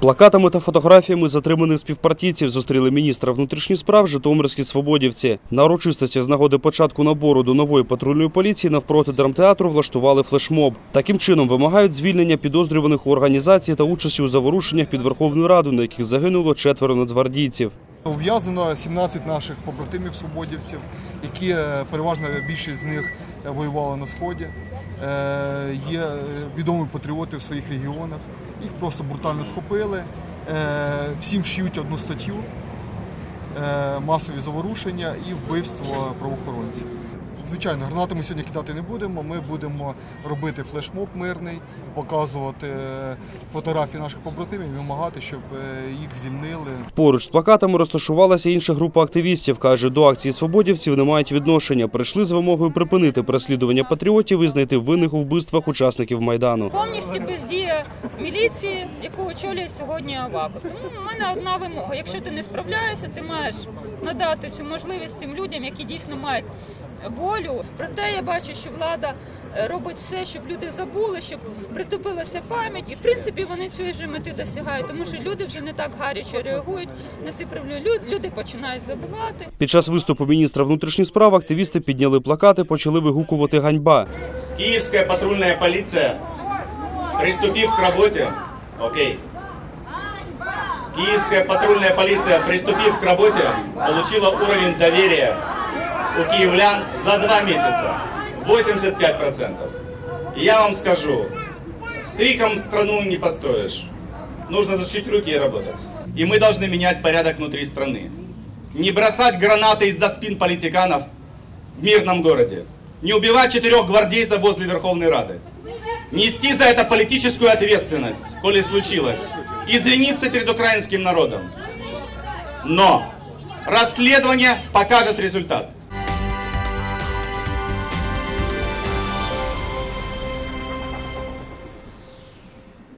Плакатами та фотографіями затриманих співпартійців зустріли міністра внутрішніх справ Житомирські свободівці. На урочистості з нагоди початку набору до нової патрульної поліції навпроти драмтеатру влаштували флешмоб. Таким чином вимагають звільнення підозрюваних у організації та участі у заворушеннях під Верховною Радою, на яких загинуло четверо нацгвардійців. Ув'язнено 17 наших побратимів свободівців, які е, переважна більшість з них е, воювали на сході. Е, Є відомі патріоти в своїх регіонах. Їх просто брутально схопили. Е, Всім шиють одну статтю: е, масові заворушення і вбивство правоохоронців. Звичайно, гранати ми сьогодні кидати не будемо. Ми будемо робити флешмоб мирний, показувати е, фотографії наших побратимів, і вимагати, щоб е, їх звільнили. Поруч з плакатами розташувалася інша група активістів. Каже, до акції свободівців не мають відношення. Прийшли з вимогою припинити переслідування патріотів і знайти винних у вбивствах учасників майдану. повністю бездія міліції, яку очолює сьогодні Аваков. Тому в мене одна вимога. Якщо ти не справляєшся, ти маєш надати цю можливість тим людям, які дійсно мають волю. Проте я бачу, що влада е, робить все, щоб люди забули, щоб притупилася пам'ять. І в принципі вони цієї ж мети досягають, тому що люди вже не так гаряче реагують на ці проблеми. Люди починають забувати. Під час виступу міністра внутрішніх справ активісти підняли плакати, почали вигукувати ганьба. Киевская патрульная полиция, приступив к работе, окей. Киевская патрульная полиция, приступив к работе, получила уровень доверия у киевлян за два месяца. 85%. И я вам скажу, криком страну не построишь. Нужно зачить руки и работать. И мы должны менять порядок внутри страны. Не бросать гранаты из-за спин политиканов в мирном городе. Не убивать четырех гвардейцев возле Верховной Рады. Нести за это политическую ответственность, коли случилось. Извиниться перед украинским народом. Но расследование покажет результат.